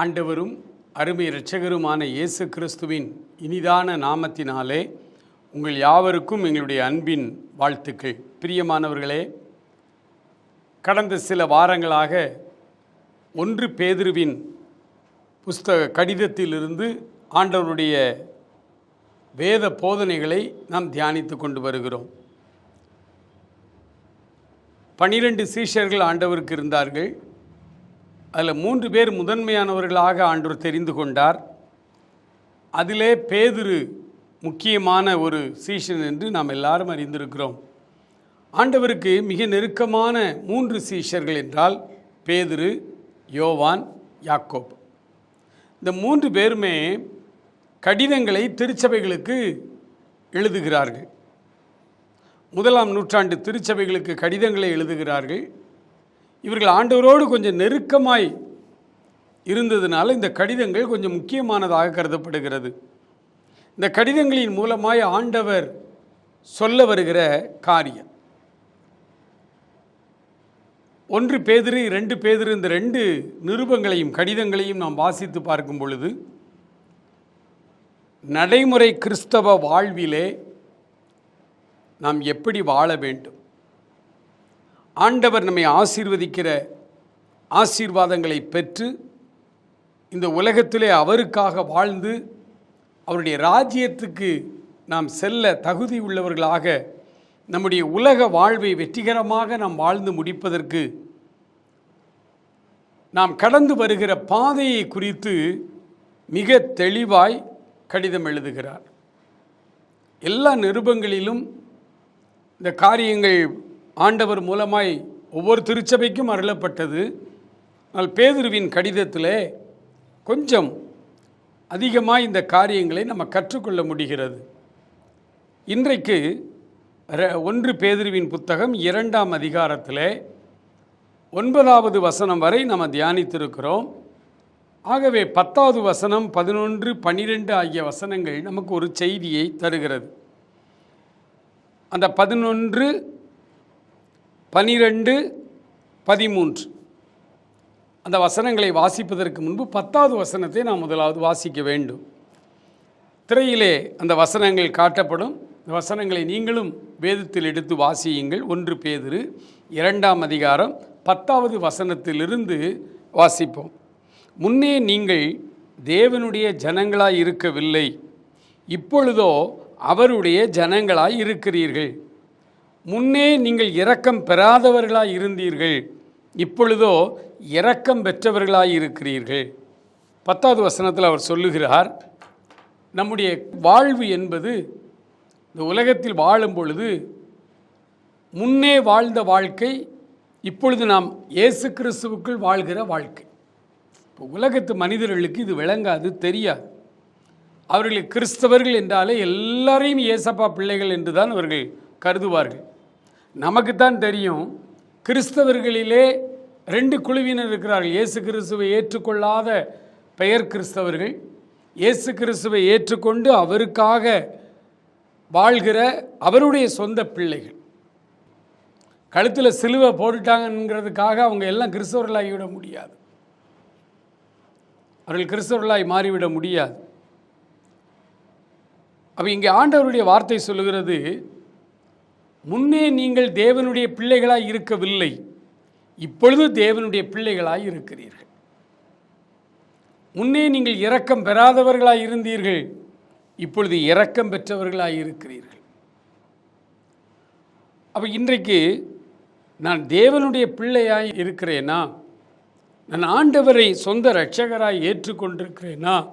ஆண்டவரும் அருமை இரட்சகருமான இயேசு கிறிஸ்துவின் இனிதான நாமத்தினாலே உங்கள் யாவருக்கும் எங்களுடைய அன்பின் வாழ்த்துக்கள். பிரியமானவர்களே கடந்த சில வாரங்களாக ஒன்று பேதுருவின் புஸ்தக கடிதத்திலிருந்து ஆண்டவருடைய வேத போதனைகளை நாம் தியானித்து கொண்டு வருகிறோம். பனிரெண்டு சீஷர்கள் ஆண்டவருக்கு இருந்தார்கள். அதில் மூன்று பேர் முதன்மையானவர்களாக ஆண்டவர் தெரிந்து கொண்டார். அதிலே பேதுரு முக்கியமான ஒரு சீஷன் என்று நாம் எல்லாரும் அறிந்திருக்கிறோம். ஆண்டவருக்கு மிக நெருக்கமான மூன்று சீஷர்கள் என்றால் பேதுரு யோவான் யாக்கோப். இந்த மூன்று பேருமே கடிதங்களை திருச்சபைகளுக்கு எழுதுகிறார்கள். முதலாம் நூற்றாண்டு திருச்சபைகளுக்கு கடிதங்களை எழுதுகிறார்கள். இவர்கள் ஆண்டவரோடு கொஞ்சம் நெருக்கமாய் இருந்ததுனால இந்த கடிதங்கள் கொஞ்சம் முக்கியமானதாக கருதப்படுகிறது. இந்த கடிதங்களின் மூலமாய் ஆண்டவர் சொல்ல வருகிற காரியம். ஒன்று பேதிரு ரெண்டு பேதிரு இந்த ரெண்டு நிருபங்களையும் கடிதங்களையும் நாம் வாசித்து பார்க்கும் பொழுது நடைமுறை கிறிஸ்தவ வாழ்விலே நாம் எப்படி வாழ வேண்டும்? ஆண்டவர் நம்மை ஆசீர்வதிக்கிற ஆசீர்வாதங்களை பெற்று இந்த உலகத்திலே அவருக்காக வாழ்ந்து அவருடைய ராஜ்யத்துக்கு நாம் செல்ல தகுதி உள்ளவர்களாக நம்முடைய உலக வாழ்வை வெற்றிகரமாக நாம் வாழ்ந்து முடிப்பதற்கு நாம் கடந்து வருகிற பாதையை குறித்து மிக தெளிவாய் கடிதம் எழுதுகிறார். எல்லா நிருபங்களிலும் இந்த காரியங்கள் ஆண்டவர் மூலமாய் ஒவ்வொரு திருச்சபைக்கும் அருளப்பட்டது. ஆனால் பேதுருவின் கடிதத்தில் கொஞ்சம் அதிகமாக இந்த காரியங்களை நம்ம கற்றுக்கொள்ள முடிகிறது. இன்றைக்கு ர- ஒன்று பேதுருவின் புத்தகம் இரண்டாம் அதிகாரத்தில் ஒன்பதாவது வசனம் வரை நம்ம தியானித்திருக்கிறோம். ஆகவே பத்தாவது வசனம் பதினொன்று பன்னிரெண்டு ஆகிய வசனங்கள் நமக்கு ஒரு செய்தியை தருகிறது. அந்த பதினொன்று பனிரெண்டு பதிமூன்று. அந்த வசனங்களை வாசிப்பதற்கு முன்பு பத்தாவது வசனத்தை நாம் முதலாவது வாசிக்க வேண்டும். திரையிலே அந்த வசனங்கள் காட்டப்படும். இந்த வசனங்களை நீங்களும் வேதத்தில் எடுத்து வாசியுங்கள். ஒன்று பேதிரு இரண்டாம் அதிகாரம் பத்தாவது வசனத்திலிருந்து வாசிப்போம். முன்னே நீங்கள் தேவனுடைய ஜனங்களாய் இருக்கவில்லை. இப்பொழுதோ அவருடைய ஜனங்களாய் இருக்கிறீர்கள். முன்னே நீங்கள் இரக்கம் பெறாதவர்களாய் இருந்தீர்கள் இப்பொழுதோ இரக்கம் பெற்றவர்களாய் இருக்கிறீர்கள். பத்தாவது வசனத்தில் அவர் சொல்லுகிறார் நம்முடைய வாழ்வு என்பது இந்த உலகத்தில் வாழும் பொழுது முன்னே வாழ்ந்த வாழ்க்கை இப்பொழுது நாம் இயேசு கிறிஸ்துவுக்குள் வாழ்கிற வாழ்க்கை. இப்போ உலகத்து மனிதர்களுக்கு இது விளங்காது தெரியாது. அவர்கள் கிறிஸ்தவர்கள் என்றாலே எல்லாரையும் இயேசப்பா பிள்ளைகள் என்று தான் அவர்கள் கருதுவார்கள். நமக்கு தான் தெரியும் கிறிஸ்தவர்களிலே ரெண்டு குழுவினர் இருக்கிறார்கள். இயேசு கிறிஸ்துவை ஏற்றுக்கொள்ளாத பெயர் கிறிஸ்தவர்கள். இயேசு கிறிஸ்துவை ஏற்றுக்கொண்டு அவருக்காக வாழ்கிற அவருடைய சொந்த பிள்ளைகள். கழுத்தில் சிலுவை போட்டுட்டாங்கங்கிறதுக்காக அவங்க எல்லாம் கிறிஸ்தவர்களாகிவிட முடியாது. அவர்கள் கிறிஸ்தவர்களாய் மாறிவிட முடியாது. அப்போ இங்கே ஆண்டவருடைய வார்த்தை சொல்லுகிறது முன்னே நீங்கள் தேவனுடைய பிள்ளைகளாய் இருக்கவில்லை. இப்பொழுது தேவனுடைய பிள்ளைகளாய் இருக்கிறீர்கள். முன்னே நீங்கள் இரக்கம் பெறாதவர்களாய் இருந்தீர்கள். இப்பொழுது இரக்கம் பெற்றவர்களாய் இருக்கிறீர்கள். அப்போ இன்றைக்கு நான் தேவனுடைய பிள்ளையாய் இருக்கிறேனா? நான் ஆண்டவரை சொந்த இரட்சகராய் ஏற்றுக்கொண்டிருக்கிறேனா?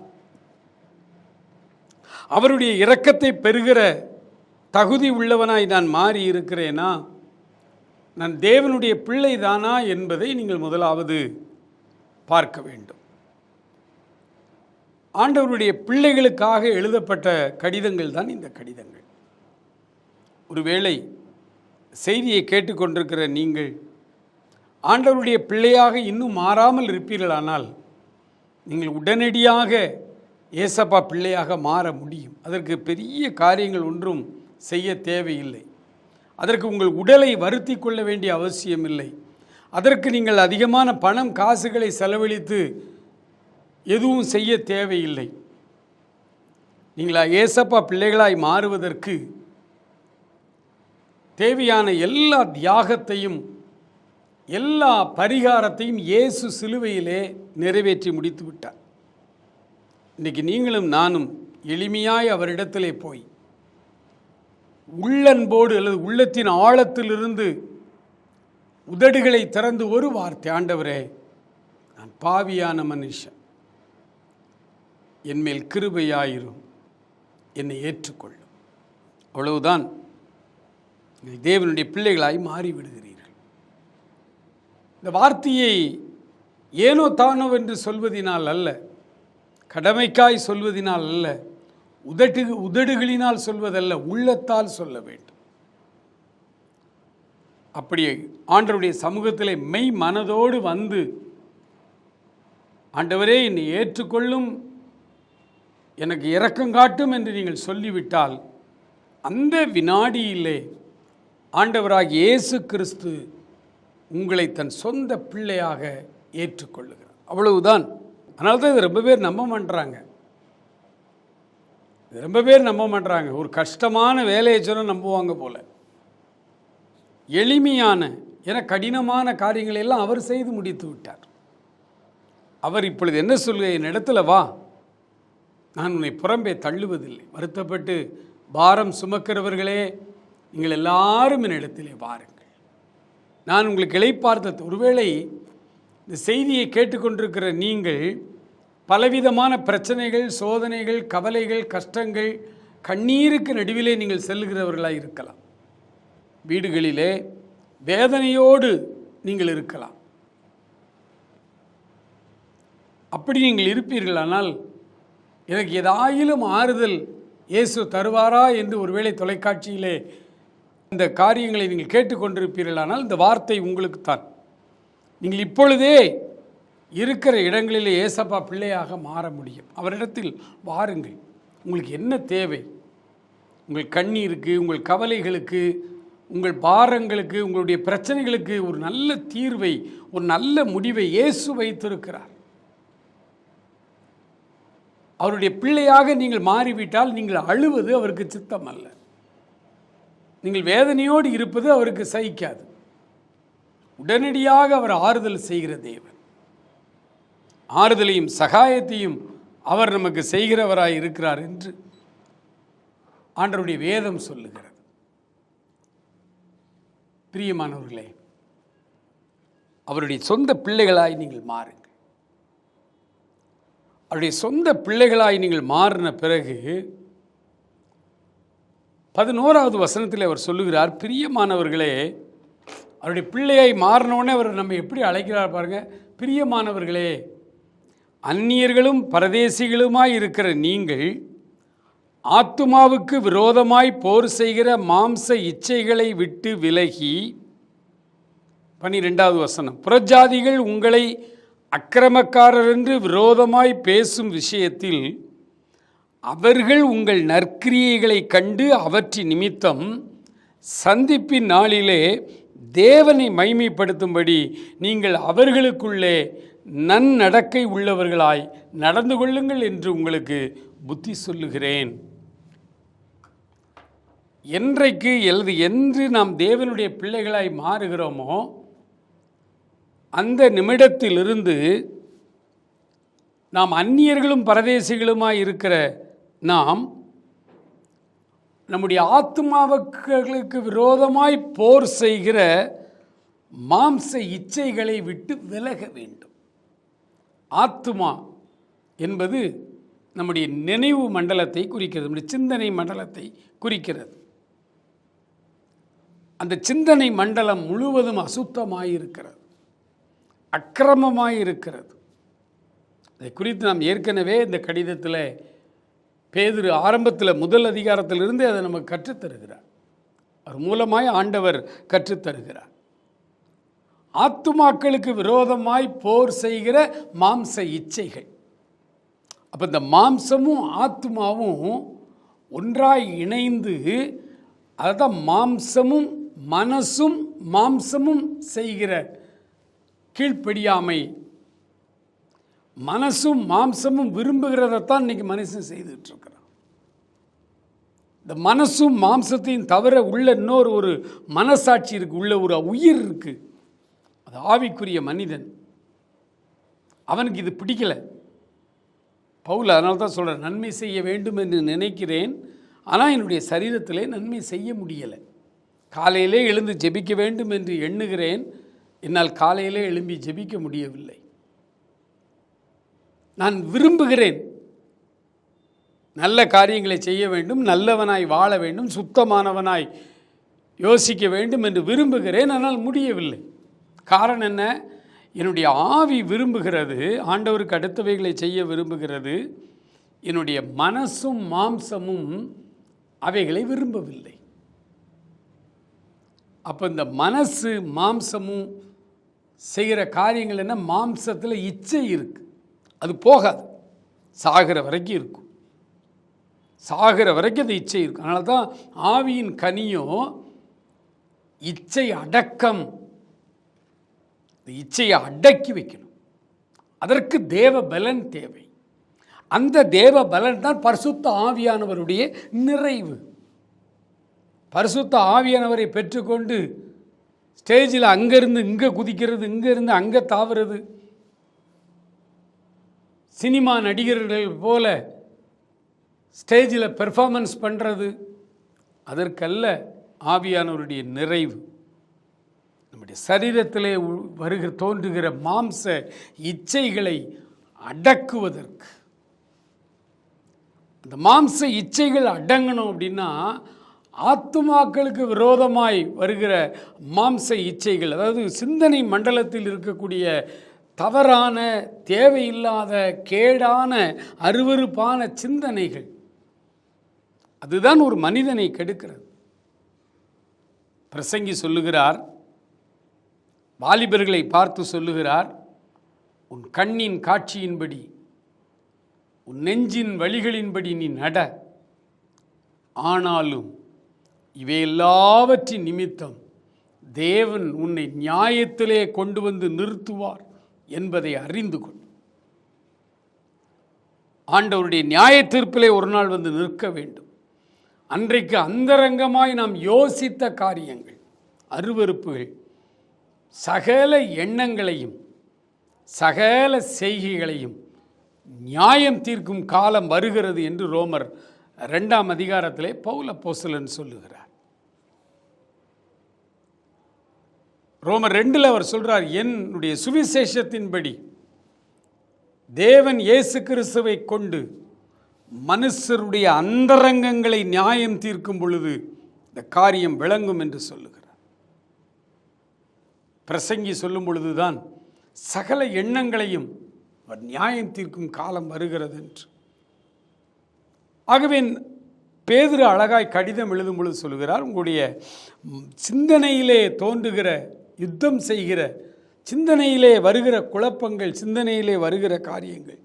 அவருடைய இரக்கத்தை பெறுகிற தகுதி உள்ளவனாய் நான் மாறி இருக்கிறேனா? நான் தேவனுடைய பிள்ளை தானா என்பதை நீங்கள் முதலாவது பார்க்க வேண்டும். ஆண்டவருடைய பிள்ளைகளுக்காக எழுதப்பட்ட கடிதங்கள் தான் இந்த கடிதங்கள். ஒருவேளை செய்தியை கேட்டுக்கொண்டிருக்கிற நீங்கள் ஆண்டவருடைய பிள்ளையாக இன்னும் மாறாமல் இருப்பீர்களானால் நீங்கள் உடனடியாக ஏசப்பா பிள்ளையாக மாற முடியும். அதற்கு பெரிய காரியங்கள் ஒன்றும் செய்ய தேவையில்லை. அதற்கு உங்கள் உடலை வருத்தி கொள்ள வேண்டிய அவசியம் இல்லை அதற்கு நீங்கள் அதிகமான பணம் காசுகளை செலவழித்து எதுவும் செய்ய தேவையில்லை. நீங்களா ஏசப்பா பிள்ளைகளாய் மாறுவதற்கு தேவையான எல்லா தியாகத்தையும் எல்லா பரிகாரத்தையும் இயேசு சிலுவையிலே நிறைவேற்றி முடித்து விட்டார் இன்றைக்கி நீங்களும் நானும் எளிமையாய் அவரிடத்திலே போய் உள்ளன்போடு அல்லது உள்ளத்தின் ஆழத்திலிருந்து உதடுகளை திறந்து ஒரு வார்த்தை ஆண்டவரே நான் பாவியான மனுஷன். என்மேல் கிருபையாயிரும். என்னை ஏற்றுக்கொள்ளும். அவ்வளவுதான். தேவனுடைய பிள்ளைகளாய் மாறிவிடுகிறீர்கள். இந்த வார்த்தையை ஏனோ தானோ என்று சொல்வதினால் அல்ல கடமைக்காய் சொல்வதினால் அல்ல உதட்டு உதடுகளினால் சொல்வதல்ல உள்ளத்தால் சொல்ல வேண்டும். அப்படி ஆண்டவருடைய சமூகத்திலே மெய் மனதோடு வந்து ஆண்டவரே என்னை ஏற்றுக்கொள்ளும் எனக்கு இரக்கம் காட்டும் என்று நீங்கள் சொல்லிவிட்டால் அந்த வினாடியிலே ஆண்டவராக இயேசு கிறிஸ்து உங்களை தன் சொந்த பிள்ளையாக ஏற்றுக்கொள்ளுகிறார். அவ்வளவுதான். அதனால தான் இது ரொம்ப பேர் நம்ப மாட்டுறாங்க இது ரொம்ப பேர் நம்ப மாட்டுறாங்க ஒரு கஷ்டமான வேலையை சொன்னால் நம்புவாங்க போல. எளிமையான என கடினமான காரியங்களை எல்லாம் அவர் செய்து முடித்து விட்டார். அவர் இப்பொழுது என்ன சொல்லுக என் இடத்துல வா. நான் உன்னை புறம்பே தள்ளுவதில்லை. வருத்தப்பட்டு பாரம் சுமக்கிறவர்களே நீங்கள் எல்லாரும் என் இடத்திலே வாருங்கள். நான் உங்களுக்கு இழைப்பார்த்த ஒருவேளை இந்த செய்தியை கேட்டுக்கொண்டிருக்கிற நீங்கள் பலவிதமான பிரச்சனைகள் சோதனைகள் கவலைகள் கஷ்டங்கள் கண்ணீருக்கு நடுவிலே நீங்கள் செல்லுகிறவர்களாக இருக்கலாம். வீடுகளிலே வேதனையோடு நீங்கள் இருக்கலாம். அப்படி நீங்கள் இருப்பீர்களானால் எனக்கு ஏதாயிலும் ஆறுதல் இயேசு தருவாரா என்று ஒருவேளை தொலைக்காட்சியிலே இந்த காரியங்களை நீங்கள் கேட்டுக்கொண்டிருப்பீர்களானால் இந்த வார்த்தை உங்களுக்குத்தான். நீங்கள் இப்பொழுதே இருக்கிற இடங்களிலே ஏசப்பா பிள்ளையாக மாற முடியும். அவரிடத்தில் வாருங்கள். உங்களுக்கு என்ன தேவை? உங்கள் கண்ணீருக்கு உங்கள் கவலைகளுக்கு உங்கள் பாரங்களுக்கு உங்களுடைய பிரச்சனைகளுக்கு ஒரு நல்ல தீர்வை ஒரு நல்ல முடிவை இயேசு வைத்திருக்கிறார். அவருடைய பிள்ளையாக நீங்கள் மாறிவிட்டால் நீங்கள் அழுவது அவருக்கு சித்தம் அல்ல நீங்கள் வேதனையோடு இருப்பது அவருக்கு சகிக்காது. உடனடியாக அவர் ஆறுதல் செய்கிற தேவன். ஆறுதலையும் சகாயத்தையும் அவர் நமக்கு செய்கிறவராய் இருக்கிறார் என்று ஆண்டருடைய வேதம் சொல்லுகிறது. பிரியமானவர்களே அவருடைய சொந்த பிள்ளைகளாய் நீங்கள் மாறுங்கள். அவருடைய சொந்த பிள்ளைகளாய் நீங்கள் மாறின பிறகு பதினோராவது வசனத்தில் அவர் சொல்லுகிறார் பிரியமானவர்களே அவருடைய பிள்ளையாய் மாறினோடனே அவர் நம்ம எப்படி அழைக்கிறார் பாருங்க. பிரியமானவர்களே அந்நியர்களும் பரதேசிகளுமாய் இருக்கிற நீங்கள் ஆத்துமாவுக்கு விரோதமாய் போர் செய்கிற மாம்ச இச்சைகளை விட்டு விலகி பனிரெண்டாவது வசனம் புறஜாதிகள் உங்களை அக்கிரமக்காரர் என்று விரோதமாய் பேசும் விஷயத்தில் அவர்கள் உங்கள் நற்கிரியைகளை கண்டு அவற்றின் நிமித்தம் சந்திப்பின் நாளிலே தேவனை மைமைப்படுத்தும்படி நீங்கள் அவர்களுக்குள்ளே நன்னடக்கை உள்ளவர்களாய் நடந்து கொள்ளுங்கள் என்று உங்களுக்கு புத்தி சொல்லுகிறேன். என்றைக்கு அல்லது என்று நாம் தேவனுடைய பிள்ளைகளாய் மாறுகிறோமோ அந்த நிமிடத்திலிருந்து நாம் அந்நியர்களும் பரதேசிகளுமாய் இருக்கிற நாம் நம்முடைய ஆத்மாவுக்களுக்கு விரோதமாய் போர் செய்கிற மாம்ச இச்சைகளை விட்டு விலக வேண்டும். ஆத்துமா என்பது நம்முடைய நினைவு மண்டலத்தை குறிக்கிறது நம்முடைய சிந்தனை மண்டலத்தை குறிக்கிறது. அந்த சிந்தனை மண்டலம் முழுவதும் அசுத்தமாயிருக்கிறது அக்கிரமமாயிருக்கிறது. அதை குறித்து நாம் ஏற்கனவே இந்த கடிதத்தில் பேதுரு ஆரம்பத்தில் முதல் அதிகாரத்திலிருந்து அதை நமக்கு கற்றுத்தருகிறார். அவர் மூலமாய் ஆண்டவர் கற்றுத்தருகிறார். ஆத்துமாக்களுக்கு விரோதமாய் போர் செய்கிற மாம்ச இச்சைகள். அப்போ இந்த மாம்சமும் ஆத்மாவும் ஒன்றாய் இணைந்து அதுதான் மாம்சமும் மனசும் மாம்சமும் செய்கிற கீழ்ப்படியாமை மனசும் மாம்சமும் விரும்புகிறதைத்தான் இன்றைக்கி மனுஷன் செய்துட்டு இருக்கிறான் இந்த மனசும் மாம்சத்தையும் தவிர உள்ள இன்னொரு ஒரு மனசாட்சி இருக்கு உள்ள ஒரு உயிர் இருக்குது அது ஆவிக்குரிய மனிதன். அவனுக்கு இது பிடிக்கல. பவுல் அதனால தான் சொல்கிறேன் நன்மை செய்ய வேண்டும் என்று நினைக்கிறேன் ஆனால் என்னுடைய சரீரத்திலே நன்மை செய்ய முடியலை. காலையிலே எழுந்து ஜெபிக்க வேண்டும் என்று எண்ணுகிறேன் என்னால் காலையிலே எழும்பி ஜெபிக்க முடியவில்லை. நான் விரும்புகிறேன். நல்ல காரியங்களை செய்ய வேண்டும் நல்லவனாய் வாழ வேண்டும் சுத்தமானவனாய் யோசிக்க வேண்டும் என்று விரும்புகிறேன் ஆனால் முடியவில்லை. காரணம் என்ன? என்னுடைய ஆவி விரும்புகிறது ஆண்டவருக்கு அடுத்தவைகளை செய்ய விரும்புகிறது. என்னுடைய மனசும் மாம்சமும் அவைகளை விரும்பவில்லை. அப்போ இந்த மனசு மாம்சமும் செய்கிற காரியங்கள் என்ன? மாம்சத்தில் இச்சை இருக்குது அது போகாது. சாகிற வரைக்கும் இருக்கும். சாகிற வரைக்கும் அது இச்சை இருக்கும். அதனால தான் ஆவியின் கனியும் இச்சை அடக்கம் இச்சையை அடக்கி வைக்கணும். அதற்கு தேவ பலன் தேவை. அந்த தேவ பலன் தான் பரிசுத்த ஆவியானவருடைய நிறைவு. பரிசுத்த ஆவியானவரை பெற்றுக்கொண்டு ஸ்டேஜில் அங்கேருந்து இங்கே குதிக்கிறது இங்கேருந்து அங்கே தாவுறது சினிமா நடிகர்கள் போல ஸ்டேஜில் பெர்ஃபார்மன்ஸ் பண்ணுறது அதற்கல்ல ஆவியானவருடைய நிறைவு. நம்முடைய சரீரத்திலே வருகிற தோன்றுகிற மாம்ச இச்சைகளை அடக்குவதற்கு. அந்த மாம்ச இச்சைகள் அடங்கணும் அப்படின்னா ஆத்துமாக்களுக்கு விரோதமாய் வருகிற மாம்ச இச்சைகள் அதாவது சிந்தனை மண்டலத்தில் இருக்கக்கூடிய தவறான தேவையில்லாத கேடான அருவருப்பான சிந்தனைகள். அதுதான் ஒரு மனிதனை கெடுக்கிறது. பிரசங்கி சொல்லுகிறார் வாலிபர்களை பார்த்து சொல்லுகிறார் உன் கண்ணின் காட்சியின்படி உன் நெஞ்சின் வழிகளின்படி நீ நட. ஆனாலும் இவையெல்லாவற்றின் நிமித்தம் தேவன் உன்னை நியாயத்திலே கொண்டு வந்து நிறுத்துவார். என்பதை அறிந்து கொள். ஆண்டவருடைய நியாய தீர்ப்பிலே ஒரு நாள் வந்து நிற்க வேண்டும். அன்றைக்கு அந்தரங்கமாய் நாம் யோசித்த காரியங்கள் அருவருப்புகள் சகல எண்ணங்களையும் சகல செய்கைகளையும் நியாயம் தீர்க்கும் காலம் வருகிறது என்று ரோமர் ரெண்டாம் அதிகாரத்திலே பௌல போசலன் சொல்லுகிறார். ரோமர் ரெண்டில் அவர் சொல்கிறார் என்னுடைய சுவிசேஷத்தின்படி தேவன் இயேசு கிறிஸ்துவை கொண்டு மனுஷருடைய அந்தரங்கங்களை நியாயம் தீர்க்கும் பொழுது இந்த காரியம் விளங்கும் என்று சொல்லுகிறார். பிரசங்கி சொல்லும் பொழுதுதான் சகல எண்ணங்களையும் அவர் நியாயம் தீர்க்கும் காலம் வருகிறது என்று. ஆகவே பேதிரு அழகாய் கடிதம் எழுதும் பொழுது சொல்கிறார் உங்களுடைய சிந்தனையிலே தோன்றுகிற யுத்தம் செய்கிற சிந்தனையிலே வருகிற குழப்பங்கள் சிந்தனையிலே வருகிற காரியங்கள்.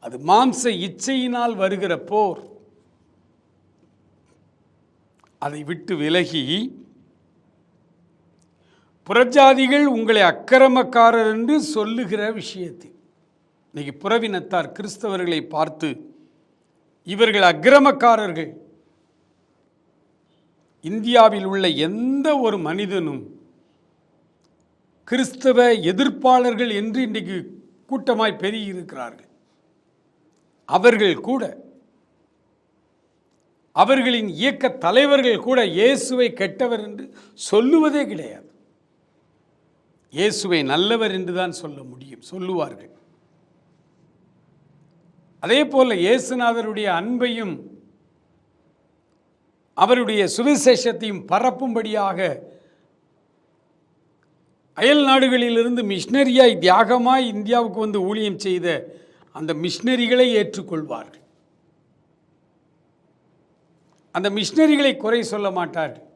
அது மாம்ச இச்சையினால் வருகிற போர். அதை விட்டு விலகி புறஜாதிகள் உங்களை அக்கிரமக்காரர் என்று சொல்லுகிற விஷயத்தில். இன்னைக்கு புறவினத்தார் கிறிஸ்தவர்களை பார்த்து இவர்கள் அக்கிரமக்காரர்கள். இந்தியாவில் உள்ள எந்த ஒரு மனிதனும் கிறிஸ்தவ எதிர்ப்பாளர்கள் என்று இன்றைக்கு கூட்டமாய் பெருகியிருக்கிறார்கள். அவர்கள் கூட அவர்களின் இயக்க தலைவர்கள் கூட இயேசுவை கெட்டவர் என்று சொல்லுவதே கிடையாது. இயேசுவை நல்லவர் என்று தான் சொல்ல முடியும் சொல்லுவார்கள். அதே போல இயேசுநாதருடைய அன்பையும் அவருடைய சுவிசேஷத்தையும் பரப்பும்படியாக அயல் நாடுகளிலிருந்து மிஷினரியாய் தியாகமாய் இந்தியாவுக்கு வந்து ஊழியம் செய்த அந்த மிஷினரிகளை ஏற்றுக்கொள்வார்கள். அந்த மிஷினரிகளை குறை சொல்ல மாட்டார்கள்.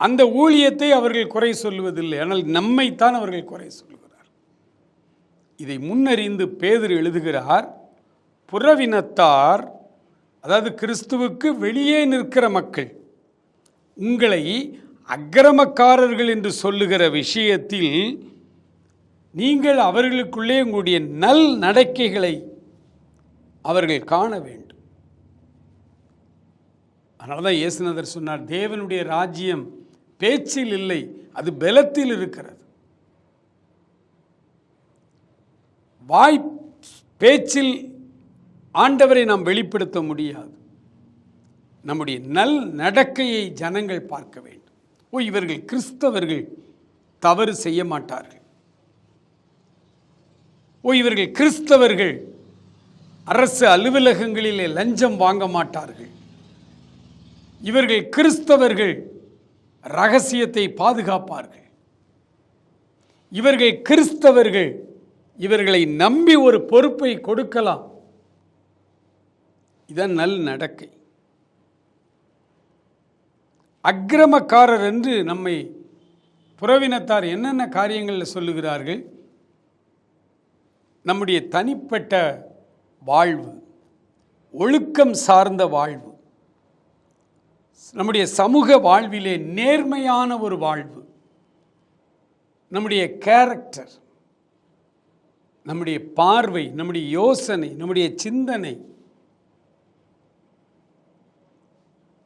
அந்த ஊழியத்தை அவர்கள் குறை சொல்லுவதில்லை. ஆனால் நம்மைத்தான் அவர்கள் குறை சொல்லுகிறார். இதை முன்னறிந்து பேதர் எழுதுகிறார் புறவினத்தார் அதாவது கிறிஸ்துவுக்கு வெளியே நிற்கிற மக்கள் உங்களை அக்கிரமக்காரர்கள் என்று சொல்லுகிற விஷயத்தில் நீங்கள் அவர்களுக்குள்ளே உங்களுடைய நல் நடக்கைகளை அவர்கள் காண வேண்டும். அதனால தான் இயேசுநாதர் சொன்னார் தேவனுடைய ராஜ்யம் பேச்சில் இல்லை அது பலத்தில் இருக்கிறது. வாய் பேச்சில் ஆண்டவரை நாம் வெளிப்படுத்த முடியாது. நம்முடைய நல் நடக்கையை ஜனங்கள் பார்க்க வேண்டும். ஓ இவர்கள் கிறிஸ்தவர்கள் தவறு செய்ய மாட்டார்கள். ஓ இவர்கள் கிறிஸ்தவர்கள் அரசு அலுவலகங்களிலே லஞ்சம் வாங்க மாட்டார்கள். இவர்கள் கிறிஸ்தவர்கள் ரகசியத்தை பாதுகாப்பார்கள். இவர்கள் கிறிஸ்தவர்கள் இவர்களை நம்பி ஒரு பொறுப்பை கொடுக்கலாம். இதன் நல் நடக்கை. அக்கிரமக்காரர் என்று நம்மை புறவினத்தார் என்னென்ன காரியங்களில் சொல்லுகிறார்கள்? நம்முடைய தனிப்பட்ட வாழ்வு ஒழுக்கம் சார்ந்த வாழ்வு நம்முடைய சமூக வாழ்விலே நேர்மையான ஒரு வாழ்வு நம்முடைய கேரக்டர் நம்முடைய பார்வை நம்முடைய யோசனை நம்முடைய சிந்தனை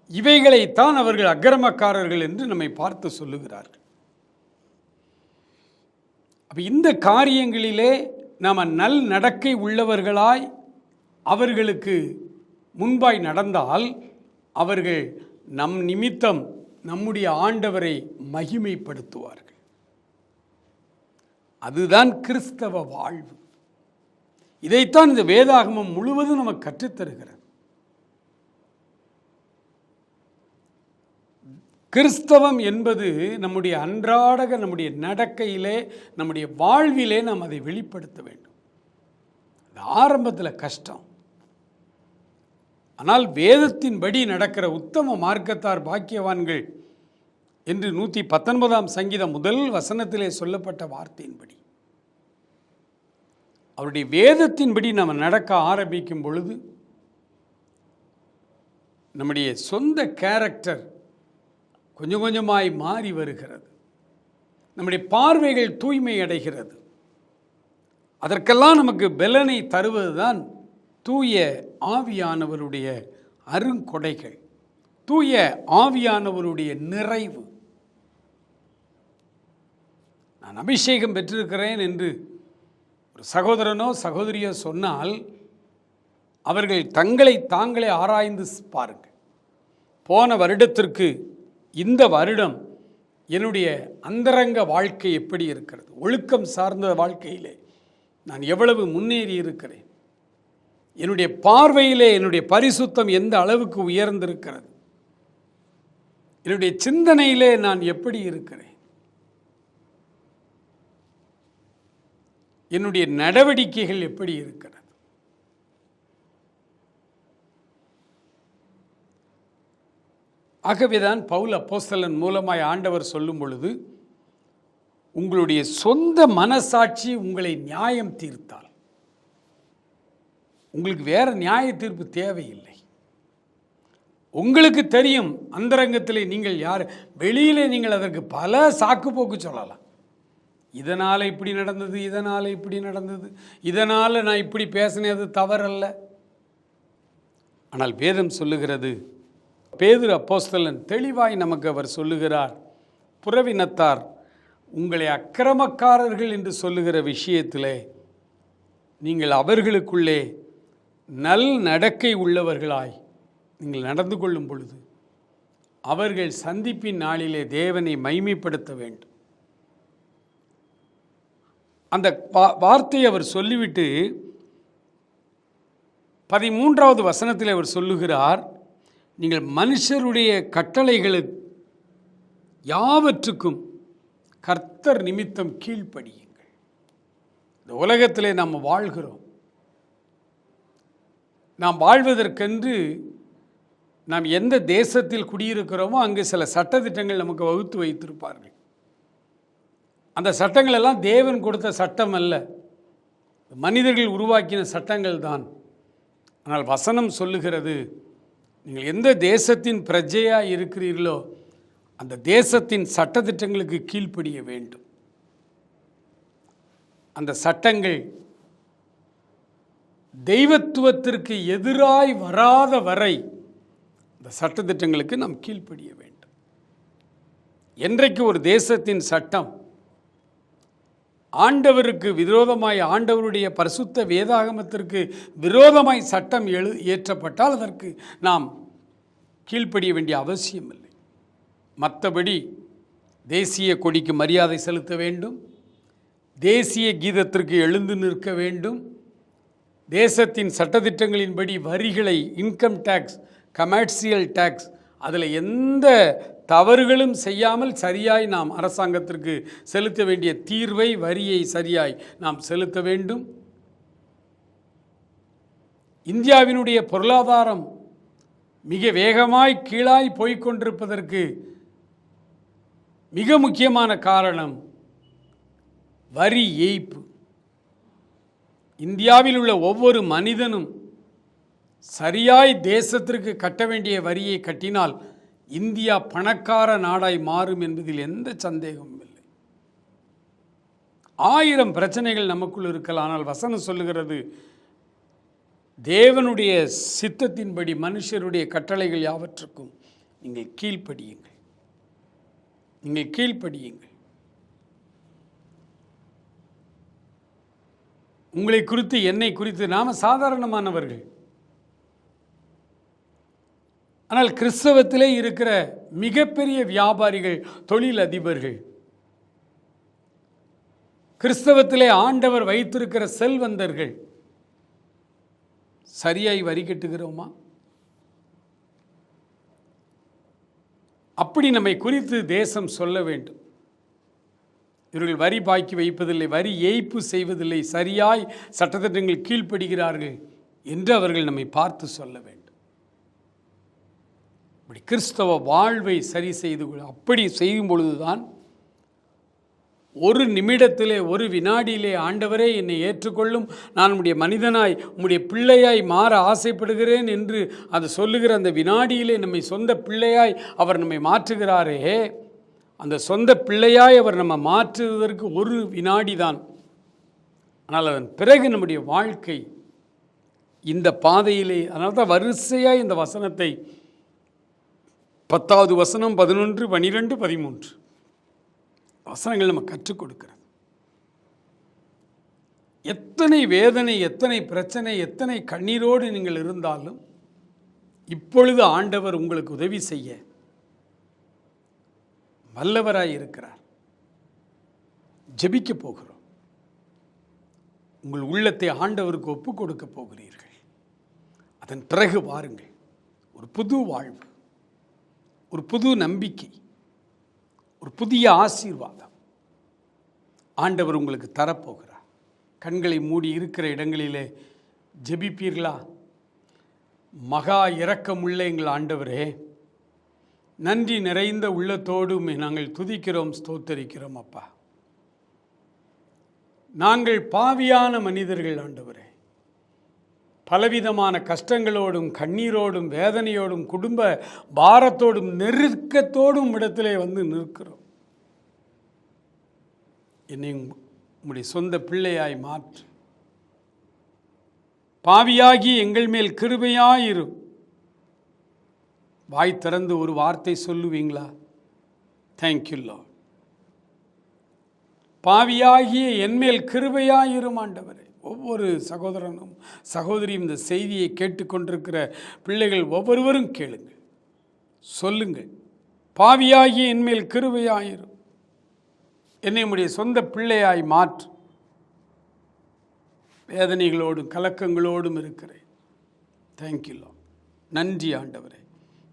இவைகளைத்தான் அவர்கள் அக்கிரமக்காரர்கள் என்று நம்மை பார்த்து சொல்லுகிறார்கள். அப்போ இந்த காரியங்களிலே நாம் நல் நடக்கை உள்ளவர்களாய் அவர்களுக்கு முன்பாய் நடந்தால் அவர்கள் நம் நிமித்தம் நம்முடைய ஆண்டவரை மகிமைப்படுத்துவார்கள். அதுதான் கிறிஸ்தவ வாழ்வு. இதைத்தான் இந்த வேதாகமம் முழுவதும் நமக்கு கற்றுத்தருகிறது. கிறிஸ்தவம் என்பது நம்முடைய அன்றாடக நம்முடைய நடக்கையிலே நம்முடைய வாழ்விலே நாம் அதை வெளிப்படுத்த வேண்டும். அது ஆரம்பத்தில் கஷ்டம். ஆனால் வேதத்தின்படி நடக்கிற உத்தம மார்க்கத்தார் பாக்கியவான்கள் என்று நூற்றி பத்தொன்பதாம் சங்கீதம் முதல் வசனத்திலே சொல்லப்பட்ட வார்த்தையின்படி. அவருடைய வேதத்தின்படி நாம் நடக்க ஆரம்பிக்கும் பொழுது நம்முடைய சொந்த கேரக்டர் கொஞ்சம் கொஞ்சமாய் மாறி வருகிறது. நம்முடைய பார்வைகள் தூய்மை அடைகிறது. அதற்கெல்லாம் நமக்கு பலனை தருவதுதான் தூய ஆவியானவருடைய அருங்கொடைகள். தூய ஆவியானவருடைய நிறைவு. நான் அபிஷேகம் பெற்றிருக்கிறேன் என்று ஒரு சகோதரனோ சகோதரியோ சொன்னால் அவர்கள் தங்களை தாங்களே ஆராய்ந்து பாருங்கள். போன வருடத்திற்கு இந்த வருடம் என்னுடைய அந்தரங்க வாழ்க்கை எப்படி இருக்கிறது? ஒழுக்கம் சார்ந்த வாழ்க்கையிலே நான் எவ்வளவு முன்னேறி இருக்கிறேன்? என்னுடைய பார்வையிலே என்னுடைய பரிசுத்தம் எந்த அளவுக்கு உயர்ந்திருக்கிறது? என்னுடைய சிந்தனையிலே நான் எப்படி இருக்கிறேன்? என்னுடைய நடவடிக்கைகள் எப்படி இருக்கிறது? ஆகவேதான் பவுல் அப்போஸ்தலன் மூலமாய் ஆண்டவர் சொல்லும் பொழுது உங்களுடைய சொந்த மனசாட்சி உங்களை நியாயம் தீர்த்தால். உங்களுக்கு வேறு நியாய தீர்ப்பு தேவையில்லை. உங்களுக்கு தெரியும் அந்தரங்கத்தில் நீங்கள் யார் வெளியில் நீங்கள் அதற்கு பல சாக்கு போக்கு சொல்லலாம். இதனால் இப்படி நடந்தது இதனால் இப்படி நடந்தது இதனால் நான் இப்படி பேசினது தவறல்ல. ஆனால் வேதம் சொல்லுகிறது பேதுரு அப்போஸ்தலன் தெளிவாய் நமக்கு அவர் சொல்லுகிறார் புறவினத்தார் உங்களை அக்கிரமக்காரர்கள் என்று சொல்லுகிற விஷயத்திலே நீங்கள் அவர்களுக்குள்ளே நல் நடக்கை உள்ளவர்களாய் நீங்கள் நடந்து கொள்ளும் பொழுது அவர்கள் சந்திப்பின் நாளிலே தேவனை மைமைப்படுத்த வேண்டும். அந்த வா- வார்த்தையை அவர் சொல்லிவிட்டு பதிமூன்றாவது வசனத்தில் அவர் சொல்லுகிறார் நீங்கள் மனுஷருடைய கட்டளைகளு யாவற்றுக்கும் கர்த்தர் நிமித்தம் கீழ்ப்படியுங்கள். இந்த உலகத்திலே நாம் வாழ்கிறோம். நாம் வாழ்வதற்கென்று நாம் எந்த தேசத்தில் குடியிருக்கிறோமோ அங்கு சில சட்டத்திட்டங்கள் நமக்கு வகுத்து வைத்திருப்பார்கள். அந்த சட்டங்கள் எல்லாம் தேவன் கொடுத்த சட்டம் அல்ல. மனிதர்கள் உருவாக்கின சட்டங்கள் தான் ஆனால் வசனம் சொல்லுகிறது நீங்கள் எந்த தேசத்தின் பிரஜையாக இருக்கிறீர்களோ அந்த தேசத்தின் சட்டத்திட்டங்களுக்கு கீழ்ப்படிய வேண்டும். அந்த சட்டங்கள் தெய்வத்துவத்திற்கு எதிராய் வராத வரை இந்த சட்டத்திட்டங்களுக்கு நாம் கீழ்ப்படிய வேண்டும். என்றைக்கு ஒரு தேசத்தின் சட்டம் ஆண்டவருக்கு விரோதமாய் ஆண்டவருடைய பரிசுத்த வேதாகமத்திற்கு விரோதமாய் சட்டம் எழு இயற்றப்பட்டால் அதற்கு நாம் கீழ்ப்படிய வேண்டிய அவசியமில்லை. மற்றபடி தேசிய கொடிக்கு மரியாதை செலுத்த வேண்டும். தேசிய கீதத்திற்கு எழுந்து நிற்க வேண்டும். தேசத்தின் சட்டத்திட்டங்களின்படி வரிகளை இன்கம் டேக்ஸ் கமர்ஷியல் டேக்ஸ் அதில் எந்த தவறுகளும் செய்யாமல் சரியாய் நாம் அரசாங்கத்திற்கு செலுத்த வேண்டிய தீர்வை வரியை சரியாய் நாம் செலுத்த வேண்டும். இந்தியாவினுடைய பொருளாதாரம் மிக வேகமாய் கீழாய் போய்கொண்டிருப்பதற்கு மிக முக்கியமான காரணம் வரி ஏய்ப்பு. இந்தியாவில் உள்ள ஒவ்வொரு மனிதனும் சரியாய் தேசத்திற்கு கட்ட வேண்டிய வரியை கட்டினால் இந்தியா பணக்கார நாடாய் மாறும் என்பதில் எந்த சந்தேகமும் இல்லை. ஆயிரம் பிரச்சனைகள் நமக்குள் இருக்கலாம். ஆனால் வசனம் சொல்லுகிறது தேவனுடைய சித்தத்தின்படி மனுஷருடைய கட்டளைகள் யாவற்றுக்கும் நீங்கள் கீழ்ப்படியுங்கள். நீங்கள் கீழ்ப்படியுங்கள். உங்களை குறித்து என்னை குறித்து நாம சாதாரணமானவர்கள். ஆனால் கிறிஸ்தவத்திலே இருக்கிற மிகப்பெரிய வியாபாரிகள் தொழில் அதிபர்கள் கிறிஸ்தவத்திலே ஆண்டவர் வைத்திருக்கிற செல்வந்தர்கள். சரியாய் வரி கட்டுகிறோமா? அப்படி நம்மை குறித்து தேசம் சொல்ல வேண்டும். இவர்கள் வரி பாக்கி வைப்பதில்லை வரி ஏய்ப்பு செய்வதில்லை சரியாய் சட்டத்திட்டங்கள் கீழ்ப்படுகிறார்கள் என்று அவர்கள் நம்மை பார்த்து சொல்ல வேண்டும். அப்படி கிறிஸ்தவ வாழ்வை சரி செய்து அப்படி செய்யும் பொழுதுதான் ஒரு நிமிடத்திலே ஒரு வினாடியிலே ஆண்டவரே என்னை ஏற்றுக்கொள்ளும். நான் உம்முடைய மனிதனாய் உம்முடைய பிள்ளையாய் மாற ஆசைப்படுகிறேன் என்று அது சொல்லுகிற அந்த வினாடியிலே நம்மை சொந்த பிள்ளையாய் அவர் நம்மை மாற்றுகிறாரே அந்த சொந்த பிள்ளையாய் அவர் நம்ம மாற்றுவதற்கு ஒரு வினாடி தான் ஆனால் அதன் பிறகு நம்முடைய வாழ்க்கை இந்த பாதையிலே அதனால தான் வரிசையாக இந்த வசனத்தை பத்தாவது வசனம் பதினொன்று பனிரெண்டு பதிமூன்று. வசனங்கள் நம்ம கற்றுக் கொடுக்கிறது. எத்தனை வேதனை எத்தனை பிரச்சனை எத்தனை கண்ணீரோடு நீங்கள் இருந்தாலும் இப்பொழுது ஆண்டவர் உங்களுக்கு உதவி செய்ய வல்லவராய் இருக்கிறார். ஜெபிக்க போகிறோம். உங்கள் உள்ளத்தை ஆண்டவருக்கு ஒப்பு கொடுக்க போகிறீர்கள். அதன் பிறகு வாருங்கள். ஒரு புது வாழ்வு. ஒரு புது நம்பிக்கை ஒரு புதிய ஆசீர்வாதம். ஆண்டவர் உங்களுக்கு தரப்போகிறார். கண்களை மூடி இருக்கிற இடங்களிலே ஜெபிப்பீர்களா? மகா இரக்கமுள்ள எங்கள் ஆண்டவரே நன்றி நிறைந்த உள்ளத்தோடும் நாங்கள் துதிக்கிறோம் ஸ்தோத்தரிக்கிறோம் அப்பா. நாங்கள் பாவியான மனிதர்கள் ஆண்டவரே. பலவிதமான கஷ்டங்களோடும் கண்ணீரோடும் வேதனையோடும் குடும்ப பாரத்தோடும் நெருக்கத்தோடும் இடத்திலே வந்து நிற்கிறோம். என்னை உம்முடைய சொந்த பிள்ளையாய் மாற்று. பாவியாகி எங்கள் மேல் கிருபையாயிரும் வாய் திறந்து ஒரு வார்த்தை சொல்லுவீங்களா? தேங்க்யூ லோ பாவியாகிய என்மேல் கிருபையாயிரும் ஆண்டவரே. ஒவ்வொரு சகோதரனும் சகோதரியும் இந்த செய்தியை கேட்டுக்கொண்டிருக்கிற பிள்ளைகள் ஒவ்வொருவரும் கேளுங்கள். சொல்லுங்கள். பாவியாகி என்மேல் கிருவையாயிரும் என்னை உடைய சொந்த பிள்ளையாய் மாற்று. வேதனைகளோடும் கலக்கங்களோடும் இருக்கிறேன். தேங்க்யூ லார்ட் நன்றி ஆண்டவரே.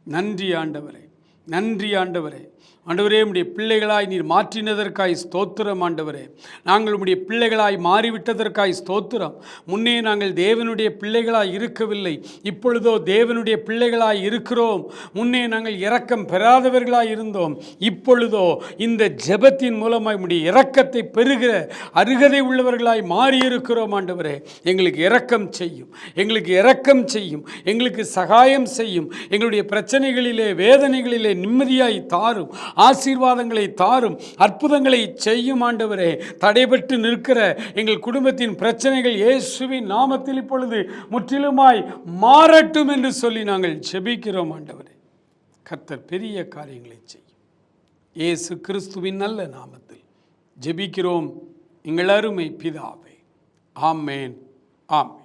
நன்றி ஆண்டவரே. நன்றி ஆண்டவரே. ஆண்டவரே உடைய பிள்ளைகளாய் நீர் மாற்றினதற்காய் ஸ்தோத்திரம் ஆண்டவரே. நாங்கள் உடைய பிள்ளைகளாய் மாறிவிட்டதற்காய் ஸ்தோத்திரம். முன்னே நாங்கள் தேவனுடைய பிள்ளைகளாய் இருக்கவில்லை இப்பொழுதோ தேவனுடைய பிள்ளைகளாய் இருக்கிறோம். முன்னே நாங்கள் இரக்கம் பெறாதவர்களாய் இருந்தோம் இப்பொழுதோ இந்த ஜெபத்தின் மூலமாய் உடைய இரக்கத்தை பெறுகிற அருகதை உள்ளவர்களாய் மாறியிருக்கிறோம் ஆண்டவரே. எங்களுக்கு இரக்கம் செய்யும் எங்களுக்கு இரக்கம் செய்யும் எங்களுக்கு சகாயம் செய்யும் எங்களுடைய பிரச்சனைகளிலே வேதனைகளிலே நிம்மதியாய் தாரும். ஆசீர்வாதங்களை தாரும் அற்புதங்களை செய்யும் ஆண்டவரே. தடைபட்டு நிற்கிற எங்கள் குடும்பத்தின் பிரச்சனைகள் இயேசுவின் நாமத்தில் இப்பொழுது முற்றிலுமாய் மாறட்டும் என்று சொல்லி நாங்கள் ஜெபிக்கிறோம் ஆண்டவரே. கர்த்தர் பெரிய காரியங்களை செய்யும். இயேசு கிறிஸ்துவின் நல்ல நாமத்தில் ஜெபிக்கிறோம். எங்கள் அருமை பிதாவே. ஆமேன். ஆம்